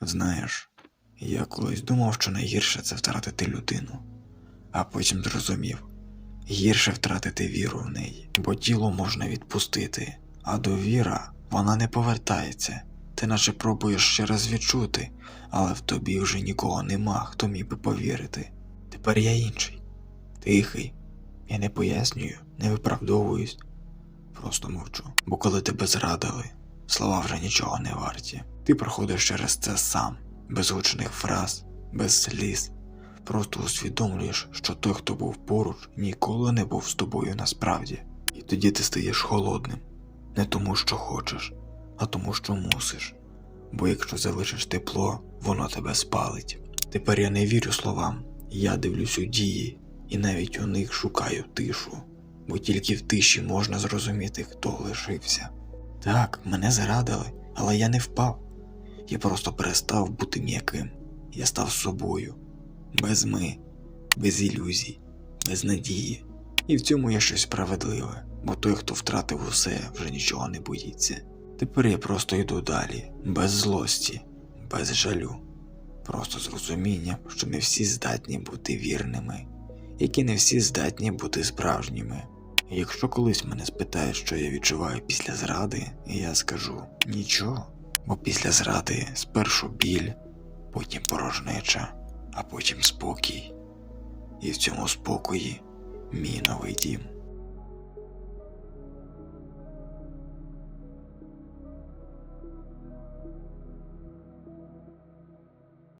Знаєш, я колись думав, що найгірше це втратити людину, а потім зрозумів гірше втратити віру в неї, бо тіло можна відпустити, а довіра вона не повертається. Ти наче пробуєш ще раз відчути, але в тобі вже нікого нема, хто міг би повірити. Тепер я інший, тихий. Я не пояснюю, не виправдовуюсь, просто мовчу. Бо коли тебе зрадили, слова вже нічого не варті. Ти проходиш через це сам, без гучних фраз, без сліз. Просто усвідомлюєш, що той, хто був поруч, ніколи не був з тобою насправді. І тоді ти стаєш холодним. Не тому, що хочеш, а тому, що мусиш. Бо якщо залишиш тепло, воно тебе спалить. Тепер я не вірю словам, я дивлюсь у дії, і навіть у них шукаю тишу, бо тільки в тиші можна зрозуміти, хто лишився. Так, мене зрадили, але я не впав. Я просто перестав бути м'яким. Я став собою, без ми, без ілюзій, без надії. І в цьому є щось справедливе, бо той, хто втратив усе, вже нічого не боїться. Тепер я просто йду далі, без злості, без жалю, просто з розумінням, що не всі здатні бути вірними, які не всі здатні бути справжніми. Якщо колись мене спитають, що я відчуваю після зради, я скажу нічого, бо після зради спершу біль, потім порожнеча, а потім спокій. І в цьому спокої мій новий дім.